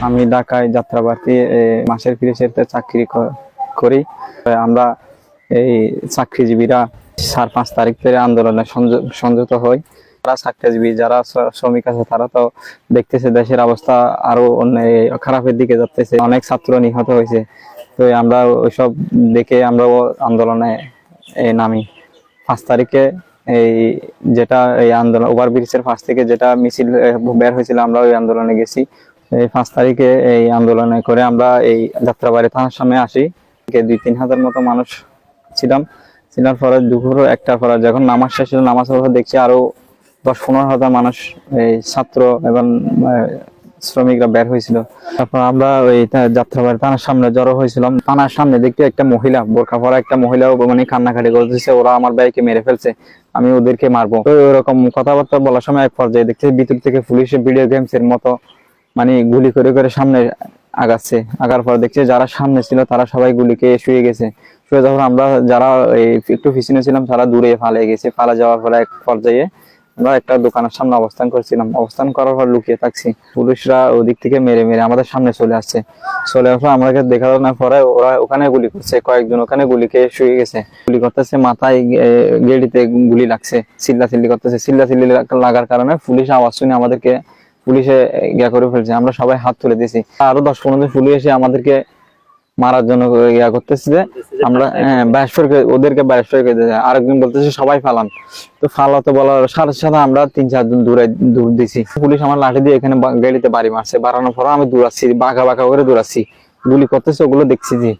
আমি ঢাকায় যাত্রাবাড়িতে এ, মাসের ফিরেসেতে চাকরি করি। আমরা এই চাকরিজীবীরা চার পাঁচ তারিখ থেকে আন্দোলনে সংয- সংযুক্ত হই। যারা চাকরিজীবী যারা শ্রমিক আছে তারা তো দেখতেছে দেশের অবস্থা আরও অন্য খারাপের দিকে যাচ্ছে। অনেক ছাত্র নিহত হয়েছে। তো আমরা ওইসব দেখে আমরা আন্দোলনে নামি। পাঁচ তারিখে এই যেটা এই আন্দোলন ওভারব্রিজের পাশ থেকে যেটা মিছিল বের হয়েছিল আমরা ওই আন্দোলনে গেছি। এই পাঁচ তারিখে এই আন্দোলনে করে আমরা এই যাত্রাবাড়ি থানার সামনে আসি। দুই তিন হাজার মতো মানুষ ছিলাম। ছিলার পরে দুপুর একটার পরে যখন নামাজ শেষ হলো নামাজ পড়ে দেখছি আরও দশ পনেরো হাজার মানুষ এই ছাত্র এবং শ্রমিকরা বের হয়েছিল। তারপর আমরা ওই যাত্রাবাড়ি থানার সামনে জড়ো হয়েছিলাম। থানার সামনে দেখতে একটা মহিলা, বোরখা পরা একটা মহিলা মানে কান্নাকাটি করতেছে, ওরা আমার ভাইকে মেরে ফেলছে, আমি ওদেরকে মারবো। তো ওরকম কথাবার্তা বলার সময় এক পর্যায়ে দেখছি ভিতর থেকে পুলিশের ভিডিও গেমস এর মতো মানে গুলি করে করে সামনে আগাচ্ছে। আগার পর দেখছি যারা সামনে ছিল, তারা সবাই গুলিকে শুয়ে গেছে। শুয়ে যখন আমরা যারা একটু পিছনে ছিলাম, তারা দূরে ফালে গেছে। ফালা যাওয়ার পরে এক পর্যায়ে আমরা একটা দোকানের সামনে অবস্থান করছিলাম। অবস্থান করার পর লুকিয়ে থাকছি। পুলিশরা ওদিক থেকে মেরে মেরে আমাদের সামনে চলে আসছে। চলে আসার আমাকে দেখা না পরে ওরা ওখানে গুলি করছে। কয়েকজন ওখানে গুলি খেয়ে শুয়ে গেছে। গুলি করতেছে, মাথায় গেড়িতে গুলি লাগছে চিল্লা চিল্লি করতেছে। চিল্লা চিল্লি লাগার কারণে পুলিশ আওয়াজ শুনে আমাদেরকে পুলিশে ইয়া করে ফেলছে, আমরা সবাই হাত তুলে দিয়েছি। আরও দশ পনেরো জন পুলিশ এসে আমাদেরকে মারার জন্য ইয়া করতেছে যে, আমরা হ্যাঁ ব্যাসফর ওদেরকে ব্যাসফর করে দিয়েছে। আরেকজন বলতেছে, সবাই ফালান। তো ফালাতে বলার সাথে সাথে আমরা তিন চারজন দূরে, দূর দিছি পুলিশ আমার লাঠি দিয়ে এখানে গাড়িতে বাড়ি মারছে। বাড়ানোর পর আমি দৌড়াচ্ছি, বাঁকা বাঁকা করে দৌড়াচ্ছি। গুলি করতেছে, ওগুলো দেখছি যে।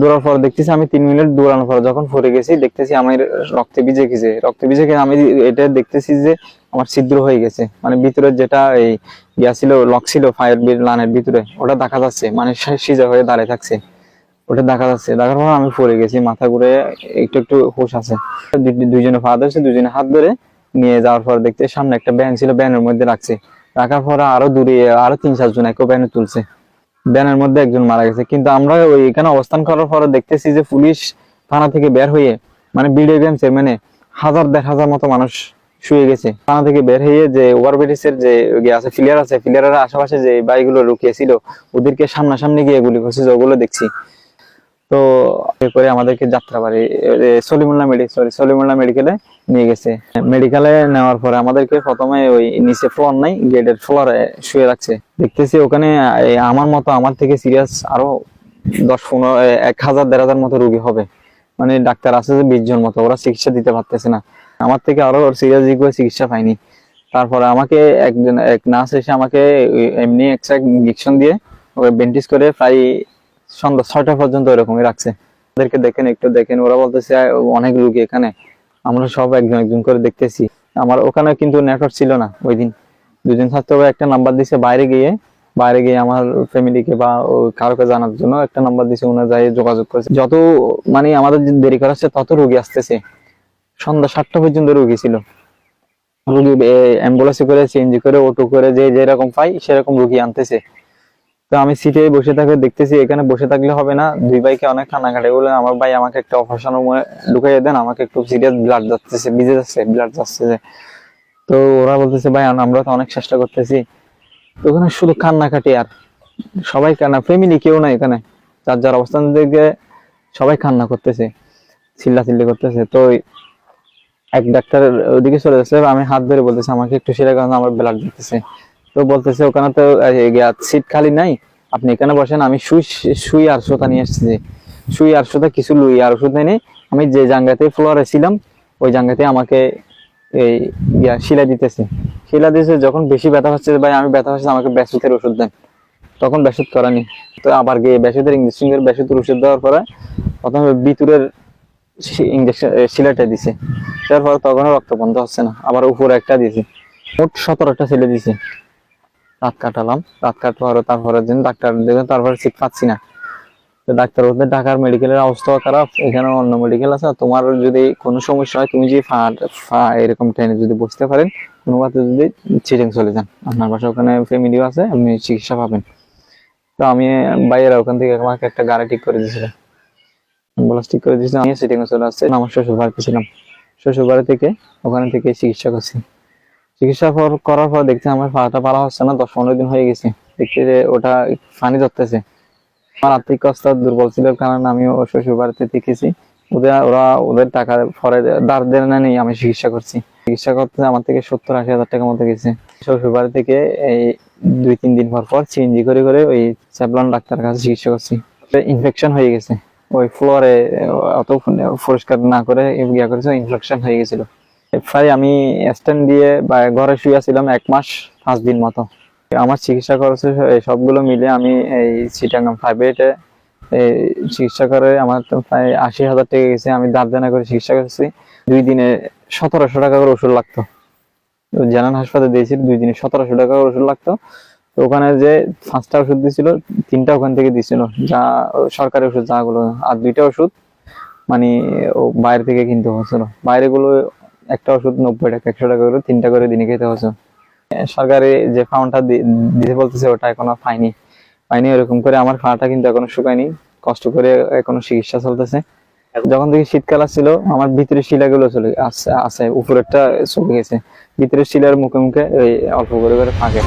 দৌড়ার পর দেখতেছি আমি তিন মিনিট দৌড়ানোর পর যখন ফরে গেছি, দেখতেছি আমার রক্তে ভিজে গেছে। রক্তে ভিজে গেছে আমি এটা দেখতেছি যে আমার ছিদ্র হয়ে গেছে। মানে ভিতরে যেটা এই ইয়া ছিল, লক ছিল ফায়ার লানের ভিতরে, ওটা দেখা যাচ্ছে। মানে সিজা হয়ে দাঁড়িয়ে থাকছে। ওটা দেখা যাচ্ছে। দেখার পর আমি পড়ে গেছি, মাথা ঘুরে একটু একটু হুশ আছে। দুইজনে পা ধরছে, দুইজনে হাত ধরে নিয়ে যাওয়ার পর দেখতে সামনে একটা ব্যান ছিল ব্যানের মধ্যে রাখছে। রাখার পরে আরও দূরে, আরও তিন চারজন একও ব্যানে তুলছে। ব্যানের মধ্যে একজন মারা গেছে। কিন্তু আমরা ওই এখানে অবস্থান করার পরে দেখতেছি যে পুলিশ থানা থেকে বের হয়ে মানে ভিডিও গেমস মানে হাজার, দেড় হাজার মতো মানুষ শুয়ে গেছে। থানা থেকে বের হয়ে যে ওভারব্রিজের যে আছে ফিলিয়ার আছে ফিলিয়ারের আশেপাশে যে বাইকগুলো লুকিয়েছিল ওদেরকে সামনাসামনি গিয়ে গুলি করছে ওগুলো দেখছি। তো এ করে আমাদেরকে যাত্রাবাড়ি এ, সলিমুল্লাহ মেডি সরি সলিমুল্লাহ মেডিকেলে নিয়ে গেছে। মেডিকেলে নেওয়ার পরে আমাদেরকে প্রথমে ওই নিচে ফ্লোর নাই গেটের ফ্লোরে শুয়ে রাখছে। দেখতেছি ওখানে আমার মতো আমার থেকে সিরিয়াস আরও দশ পনেরো এক হাজার দেড় হাজার মতো রুগী হবে। মানে ডাক্তার আছে যে বিশ জন মতো ওরা চিকিৎসা দিতে পারতেছে না। আমার থেকে আরও সিরিয়াস দিক চিকিৎসা পাইনি। তারপরে আমাকে একজন, এক নার্স এসে আমাকে এমনি এক্সট্রা ইঞ্জেকশন দিয়ে ওকে বেন্টিস করে প্রায় সন্ধ্যা ছয়টা পর্যন্ত এরকমই রাখছে। ওদেরকে দেখেন, একটু দেখেন, ওরা বলতেছে অনেক রুগী এখানে। আমরা সব একজন একজন করে দেখতেছি। আমার ওখানে কিন্তু নেটওয়ার্ক ছিল না ওই দিন। দুজন ছাত্র একটা নাম্বার দিছে বাইরে গিয়ে। বাইরে গিয়ে আমার ফ্যামিলিকে বা কারোকে জানার জন্য একটা নাম্বার দিছে ওনার যাই যোগাযোগ করেছে। যত মানে আমাদের দেরি করাচ্ছে, তত রুগী আসতেছে। সন্ধ্যা সাতটা পর্যন্ত রুগী ছিল। রুগী অ্যাম্বুলেন্সে করে চেঞ্জ করে অটো করে, যে যেরকম পাই সেরকম রুগী আনতেছে। তো আমি সিটে বসে থাকে, দেখতেছি এখানে বসে থাকলে হবে না। দুই ভাইকে অনেক কান্নাকাটি বলে আমার ভাই আমাকে একটা অপারেশন রুমে ঢুকাইয়ে দেন, আমাকে একটু সিরিয়াস ব্লাড যাচ্ছে, ভিজে যাচ্ছে ব্লাড যাচ্ছে যে। তো ওরা বলতেছে, ভাই আমরা তো অনেক চেষ্টা করতেছি। তো ওখানে শুধু কান্নাকাটি আর। সবাই কান্না ফ্যামিলি কেউ না এখানে। যার যার অবস্থান থেকে সবাই কান্না করতেছে চিল্লা চিল্লি করতেছে। তো এক ডাক্তার ওদিকে চলে যাচ্ছে আমি হাত ধরে বলতেছি, আমাকে একটু সেরা কারণে আমার ব্লাড দিতেছে তো বলতেছে, ওখানে তো সিট খালি নাই, আপনি এখানে বসেন, আমি শুই শুই আর সুতা নিয়ে এসেছি শুই আর সুতা, কিছু লুই আর ওষুধ নেই আমি যে জায়গাতে ফ্লোরে ছিলাম, ওই জায়গাতে আমাকে এই ইয়া শিলা দিতেছে। শিলা দিতেছে, যখন বেশি ব্যথা হচ্ছে, ভাই, আমি ব্যথা হচ্ছে, আমাকে ব্যাসুতের ওষুধ দেন। তখন ব্যাসুত করানি। তো আবার গিয়ে ব্যাসুতের ইঞ্জেকশন করে, ব্যাসুতের ওষুধ দেওয়ার পরে, প্রথমে ভিতরের ইঞ্জেকশন শিলাটা দিছে। তারপর তখন রক্ত বন্ধ হচ্ছে না, আবার উপরে একটা দিয়েছে মোট সতেরোটা ছেলে দিছে। রাত কাটালাম রাত কাটার তারপরের দিন ডাক্তার দেখে তারপরে সিট পাচ্ছি না। ডাক্তার বলতে ঢাকার মেডিকেলের অবস্থা খারাপ, এখানে অন্য মেডিকেল আছে তোমার যদি কোনো সমস্যা হয়, তুমি যদি ফা ফা, এরকম ট্রেনে যদি বসতে পারেন, কোনো মতে যদি চিটিং চলে যান। আপনার বাসা ওখানে ফ্যামিলিও আছে, আপনি চিকিৎসা পাবেন। তো আমি বাইরে ওখান থেকে আমাকে একটা গাড়ি ঠিক করে দিয়েছিল। করে দিয়েছিলাম, আমি চলে আসছে, আমার শ্বশুর বাড়িতে ছিলাম। শ্বশুর বাড়ি থেকে ওখানে থেকে চিকিৎসা করছি। চিকিৎসা করার পর দেখছি আমার পাটা পালা হচ্ছে না, দশ পনেরো দিন হয়ে গেছে। দেখছি যে ওটা পানি ধরতেছে। আমার আর্থিক অবস্থা দুর্বল ছিল, কারণ আমিও শ্বশুর বাড়িতে দেখেছি, ওদের, ওরা ওদের টাকা পরে ধার দেনা নেই আমি চিকিৎসা করছি। চিকিৎসা করতে আমার থেকে সত্তর আশি হাজার টাকার মতো গেছে। শ্বশুর বাড়ি থেকে এই দুই, তিন দিন পর পর সিএনজি করে করে ওই চ্যাপলান ডাক্তার কাছে চিকিৎসা করছি। ইনফেকশন হয়ে গেছে। ওই ফ্লোরে অত পরিষ্কার না করে ইয়া করেছে ইনফেকশন হয়ে গেছিল। প্রায় আমি স্ট্যান্ড দিয়ে বা ঘরে শুয়েছিলাম এক মাস, পাঁচ দিন মতো। আমার চিকিৎসা খরচ সবগুলো মিলে আমি এই চিটাগাং প্রাইভেটে চিকিৎসা করে আমার তো প্রায় আশি হাজার টাকা গেছে। আমি দাঁত দানা করে চিকিৎসা করেছি। দুই দিনে সতেরোশো টাকা করে ওষুধ লাগতো। জেনারেল হাসপাতালে দিয়েছিল, দুই দিনে সতেরোশো টাকা করে ওষুধ লাগতো। তো ওখানে যে পাঁচটা ওষুধ দিছিল তিনটা ওখান থেকে দিছিল যা সরকারি ওষুধ, যাগুলো, আর দুইটা ওষুধ মানে বাইরে থেকে কিনতে হচ্ছিল বাইরে গুলো একটা ওষুধ নব্বই টাকা, একশো টাকা করে, তিনটা করে দিনে খেতে হচ্ছে সরকারি যে ফাউন্ডটা দিতে বলতেছে, ওটা এখনও পাইনি। পাইনি এরকম করে আমার খাওয়াটা কিন্তু এখনও শুকায়নি। কষ্ট করে এখনও চিকিৎসা চলতেছে। যখন থেকে শীতকাল আসছিল, আমার ভিতরে শিলাগুলো চলে আছে, উপরেরটা চলে গেছে। ভিতরের শিলার মুখে মুখে ওই অল্প করে করে ফাঁকে